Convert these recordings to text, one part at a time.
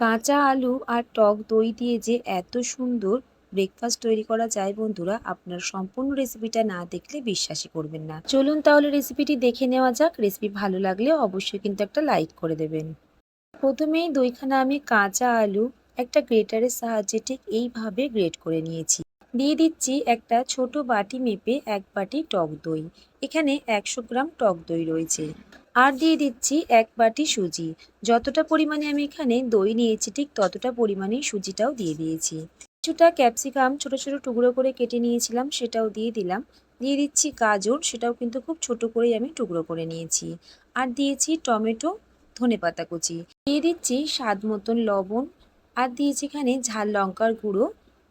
কাঁচা আলু আর টক দই দিয়ে যে এত সুন্দর ব্রেকফাস্ট তৈরি করা যায় বন্ধুরা, আপনার সম্পূর্ণ রেসিপিটা না দেখলে বিশ্বাসই করবেন না। চলুন তাহলে রেসিপিটি দেখে নেওয়া যাক। রেসিপি ভালো লাগলে অবশ্যই কিন্তু একটা লাইক করে দেবেন। প্রথমেই দইখানা আমি কাঁচা আলু একটা গ্রেটারের সাহায্যে ঠিক এইভাবে গ্রেট করে নিয়েছি। দিয়ে দিচ্ছি একটা ছোট বাটি মেপে এক বাটি টক দই। এখানে একশো গ্রাম টক দই রয়েছে। আর দিয়ে দিচ্ছি এক বাটি সুজি। যতটা পরিমাণে আমি এখানে দই নিয়েছি, ঠিক ততটা পরিমাণে সুজিটাও দিয়ে দিয়েছি। কিছুটা ক্যাপসিকাম ছোট ছোট টুকরো করে কেটে নিয়েছিলাম, সেটাও দিয়ে দিলাম। দিয়ে দিচ্ছি গাজর, সেটাও কিন্তু খুব ছোট করেই আমি টুকরো করে নিয়েছি। আর দিয়েছি টমেটো, ধনে পাতা কুচি। দিয়ে দিচ্ছি স্বাদ মতন লবণ। আর দিয়েছি এখানে ঝাল লঙ্কার গুঁড়ো।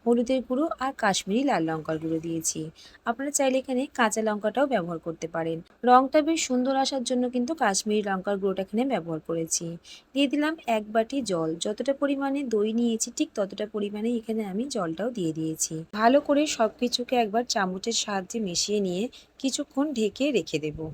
হলুদের গুঁড়ো আর কাশ্মীরি লাল লঙ্কার গুঁড়ো দিয়েছি। আপনারা চাইলে এখানে কাঁচা লঙ্কাটাও ব্যবহার করতে পারেন। রঙটা বেশ সুন্দর আসার জন্য কিন্তু কাশ্মীরি লঙ্কার গুঁড়োটা এখানে ব্যবহার করেছি। দিয়ে দিলাম এক বাটি জল। যতটা পরিমাণে দই নিয়েছি, ঠিক ততটা পরিমাণে এখানে আমি জলটাও দিয়ে দিয়েছি। ভালো করে সব কিছুকে একবার চামচের সাহায্যে মিশিয়ে নিয়ে কিছুক্ষণ ঢেকে রেখে দেবো।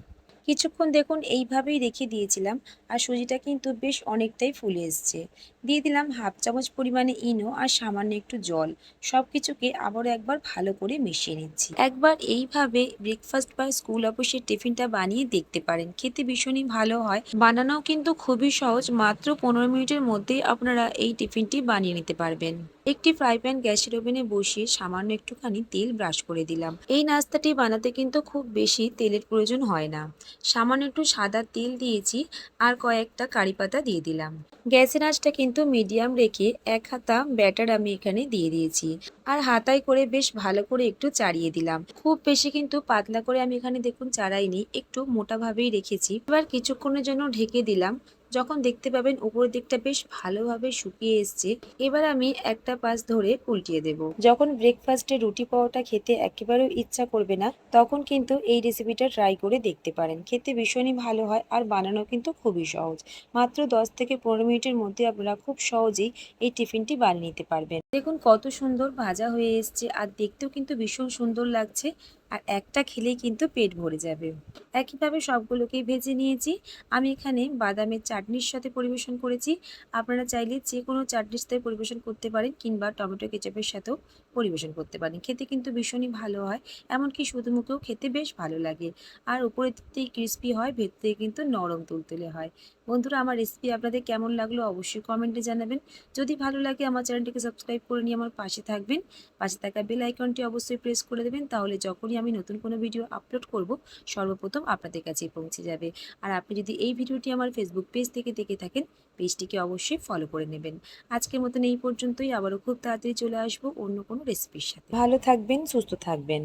কিছুক্ষণ দেখুন, এইভাবেই রেখে দিয়েছিলাম আর সুজিটা কিন্তু বেশ অনেকটাই ফুলে এসছে। দিয়ে দিলাম হাফ চামচ পরিমাণে ইনো আর সামান্য একটু জল। সব কিছুকে আবারও একবার ভালো করে মিশিয়ে নিচ্ছি। একবার এইভাবে ব্রেকফাস্ট বা স্কুল অফিসের টিফিনটা বানিয়ে দেখতে পারেন। খেতে ভীষণই ভালো হয়। বানানো কিন্তু খুবই সহজ। মাত্র পনেরো মিনিটের মধ্যেই আপনারা এই টিফিনটি বানিয়ে নিতে পারবেন। একটি ফ্রাই প্যান গ্যাসের ওভেনে বসিয়ে সামান্য একটুখানি তেল ব্রাশ করে দিলাম। এই নাস্তাটি বানাতে কিন্তু খুব বেশি তেলের প্রয়োজন হয় না। সামান্য একটু সাদা তেল দিয়েছি আর কয়েকটা কারি পাতা দিয়ে দিলাম। গ্যাসের আঁচটা কিন্তু মিডিয়াম রেখে এক হাতা ব্যাটার আমি এখানে দিয়ে দিয়েছি। আর হাতায় করে বেশ ভালো করে একটু চাড়িয়ে দিলাম। খুব বেশি কিন্তু পাতলা করে আমি এখানে দেখুন চাড়াইনি, একটু মোটাভাবেই রেখেছি। এবার কিছুক্ষণের জন্য ঢেকে দিলাম। যখন দেখতে পাবেন উপরের দিকটা বেশ ভালোভাবে শুকিয়ে এসছে, এবার আমি একটা পাশ ধরে উল্টিয়ে দেব। যখন ব্রেকফাস্টে রুটি পাওয়াটা খেতে একেবারেও ইচ্ছা করবে না, তখন কিন্তু এই রেসিপিটা ট্রাই করে দেখতে পারেন। খেতে ভীষণই ভালো হয় আর বানানো কিন্তু খুবই সহজ। মাত্র দশ থেকে পনেরো মিনিটের মধ্যে আপনারা খুব সহজেই এই টিফিনটি বানিয়ে নিতে পারবেন। দেখুন কত সুন্দর ভাজা হয়ে এসছে, আর দেখতেও কিন্তু ভীষণ সুন্দর লাগছে। আর একটা খেলেই কিন্তু পেট ভরে যাবে। একইভাবে সবগুলোকেই ভেজে নিয়েছি। আমি এখানে বাদামের চাটনির সাথে পরিবেশন করেছি। আপনারা চাইলে যে কোনো চাটনির সাথে পরিবেশন করতে পারেন কিংবা টমেটো কেচাপের সাথেও পরিবেশন করতে পারেন। খেতে কিন্তু ভীষণই ভালো হয়, এমনকি শুধু মুখেও খেতে বেশ ভালো লাগে। আর উপরের দিক ক্রিস্পি হয়, ভেতর কিন্তু নরম তুলতুলে হয়। বন্ধুরা, আমার রেসিপি আপনাদের কেমন লাগল অবশ্যই কমেন্টে জানাবেন। যদি ভালো লাগে আমার চ্যানেলটিকে সাবস্ক্রাইব করে নিয়ে আমার পাশে থাকবেন। পাশে থাকা বেল আইকনটি অবশ্যই প্রেস করে দেবেন, তাহলে আমি নতুন কোনো ভিডিও আপলোড করব, সর্বপ্রথম আপনাদের কাছে পৌঁছে যাবে। আর আপনি যদি এই ভিডিওটি আমার ফেসবুক পেজ থেকে দেখে থাকেন পেজটিকে অবশ্যই ফলো করে নেবেন। আজকের মতন এই পর্যন্তই। আবারও খুব তাড়াতাড়ি চলে আসব অন্য কোনো রেসিপির সাথে। ভালো থাকবেন, সুস্থ থাকবেন।